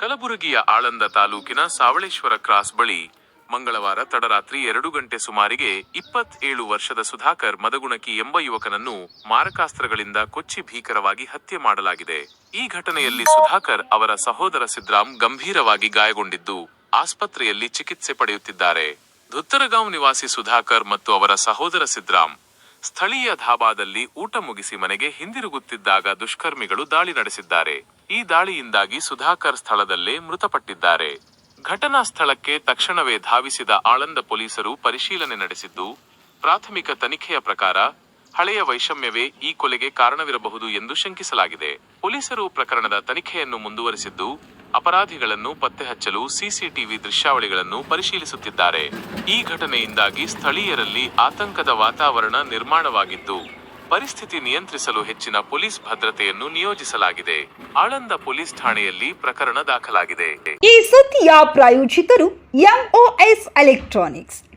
ಕಲಬುರಗಿಯ ಆಳಂದ ತಾಲೂಕಿನ ಸಾವಳೇಶ್ವರ ಕ್ರಾಸ್ ಬಳಿ ಮಂಗಳವಾರ ತಡರಾತ್ರಿ ಎರಡು ಗಂಟೆ ಸುಮಾರಿಗೆ ಇಪ್ಪತ್ತೇಳು ವರ್ಷದ ಸುಧಾಕರ್ ಮದಗುಣಕಿ ಎಂಬ ಯುವಕನನ್ನು ಮಾರಕಾಸ್ತ್ರಗಳಿಂದ ಕೊಚ್ಚಿ ಭೀಕರವಾಗಿ ಹತ್ಯೆ ಮಾಡಲಾಗಿದೆ. ಈ ಘಟನೆಯಲ್ಲಿ ಸುಧಾಕರ್ ಅವರ ಸಹೋದರ ಸಿದ್ರಾಮ್ ಗಂಭೀರವಾಗಿ ಗಾಯಗೊಂಡಿದ್ದು ಆಸ್ಪತ್ರೆಯಲ್ಲಿ ಚಿಕಿತ್ಸೆ ಪಡೆಯುತ್ತಿದ್ದಾರೆ. ಧುತ್ತರಗಾಂವ್ ನಿವಾಸಿ ಸುಧಾಕರ್ ಮತ್ತು ಅವರ ಸಹೋದರ ಸಿದ್ರಾಮ್ ಸ್ಥಳೀಯ ಧಾಬಾದಲ್ಲಿ ಊಟ ಮುಗಿಸಿ ಮನೆಗೆ ಹಿಂದಿರುಗುತ್ತಿದ್ದಾಗ ದುಷ್ಕರ್ಮಿಗಳು ದಾಳಿ ನಡೆಸಿದ್ದಾರೆ. ಈ ದಾಳಿಯಿಂದಾಗಿ ಸುಧಾಕರ್ ಸ್ಥಳದಲ್ಲೇ ಮೃತಪಟ್ಟಿದ್ದಾರೆ. ಘಟನಾ ಸ್ಥಳಕ್ಕೆ ತಕ್ಷಣವೇ ಧಾವಿಸಿದ ಆಳಂದ ಪೊಲೀಸರು ಪರಿಶೀಲನೆ ನಡೆಸಿದ್ದು, ಪ್ರಾಥಮಿಕ ತನಿಖೆಯ ಪ್ರಕಾರ ಹಳೆಯ ವೈಷಮ್ಯವೇ ಈ ಕೊಲೆಗೆ ಕಾರಣವಿರಬಹುದು ಎಂದು ಶಂಕಿಸಲಾಗಿದೆ. ಪೊಲೀಸರು ಪ್ರಕರಣದ ತನಿಖೆಯನ್ನು ಮುಂದುವರಿಸಿದ್ದು, ಅಪರಾಧಿಗಳನ್ನು ಪತ್ತೆ ಹಚ್ಚಲು ಸಿಸಿಟಿವಿ ದೃಶ್ಯಾವಳಿಗಳನ್ನು ಪರಿಶೀಲಿಸುತ್ತಿದ್ದಾರೆ. ಈ ಘಟನೆಯಿಂದಾಗಿ ಸ್ಥಳೀಯರಲ್ಲಿ ಆತಂಕದ ವಾತಾವರಣ ನಿರ್ಮಾಣವಾಗಿದ್ದು ಪರಿಸ್ಥಿತಿ ನಿಯಂತ್ರಿಸಲು ಹೆಚ್ಚಿನ ಪೊಲೀಸ್ ಭದ್ರತೆಯನ್ನು ನಿಯೋಜಿಸಲಾಗಿದೆ. ಆಳಂದ ಪೊಲೀಸ್ ಠಾಣೆಯಲ್ಲಿ ಪ್ರಕರಣ ದಾಖಲಾಗಿದೆ. ಈ ಸುದ್ದಿಯ ಪ್ರಾಯೋಜಿತರು MOS electronics